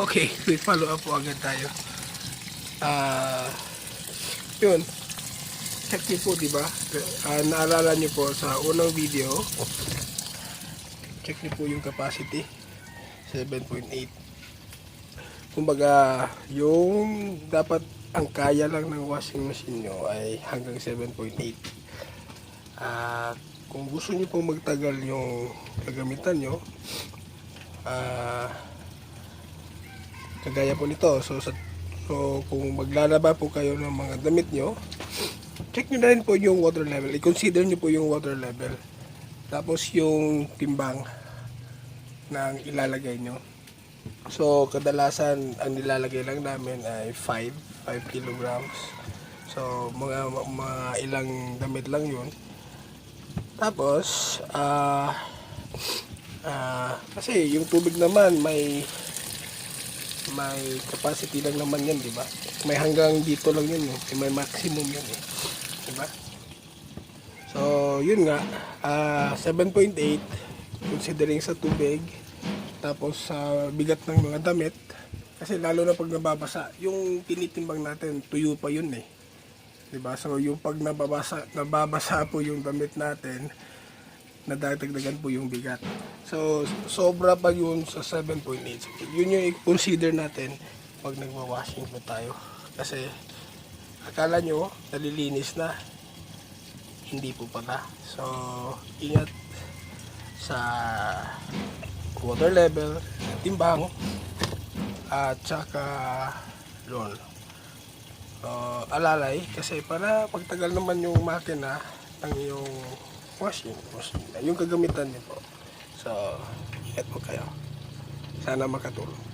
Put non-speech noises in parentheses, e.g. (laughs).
Okay, (laughs) quick follow up po agad tayo. Ah, yun. Check niyo po, di ba? Ah, naalala niyo po sa unang video, check niyo po yung capacity. 7.8. Kumbaga, yung dapat ang kaya lang ng washing machine nyo ay hanggang 7.8. At kung gusto niyo pong magtagal yung gagamitan nyo, ah, kagaya po nito. So, sa, so kung maglalaba po kayo ng mga damit nyo, check nyo na rin po yung water level. I-consider nyo po yung water level. Tapos yung timbang ng ilalagay nyo. So, kadalasan ang nilalagay lang namin ay 5, 5 kilograms. So, mga, mga ilang damit lang yun. Tapos, ah, ah, kasi yung tubig naman may may capacity lang naman yan, di ba? May hanggang dito lang yun, eh. may maximum yun, eh. di ba? So, yun nga, ah 7.8 considering sa tubig, tapos sa bigat ng mga damit, kasi lalo na pag nababasa, yung tinitimbang natin, tuyo pa yun eh. 'Di ba? So yung pag nababasa, nababasa po yung damit natin, nadadagdagan po yung bigat. So sobra pa yun sa 7.8. So, yun yung i-consider natin pag nagwa-washing po tayo. Kasi akala nyo nalilinis na, hindi po pala. So ingat sa water level, timbang, at saka yun, uh, alalay kasi para pagtagal naman yung makina ng yung washing, washing yung kagamitan niyo po. So, ingat po kayo. Sana makatulong.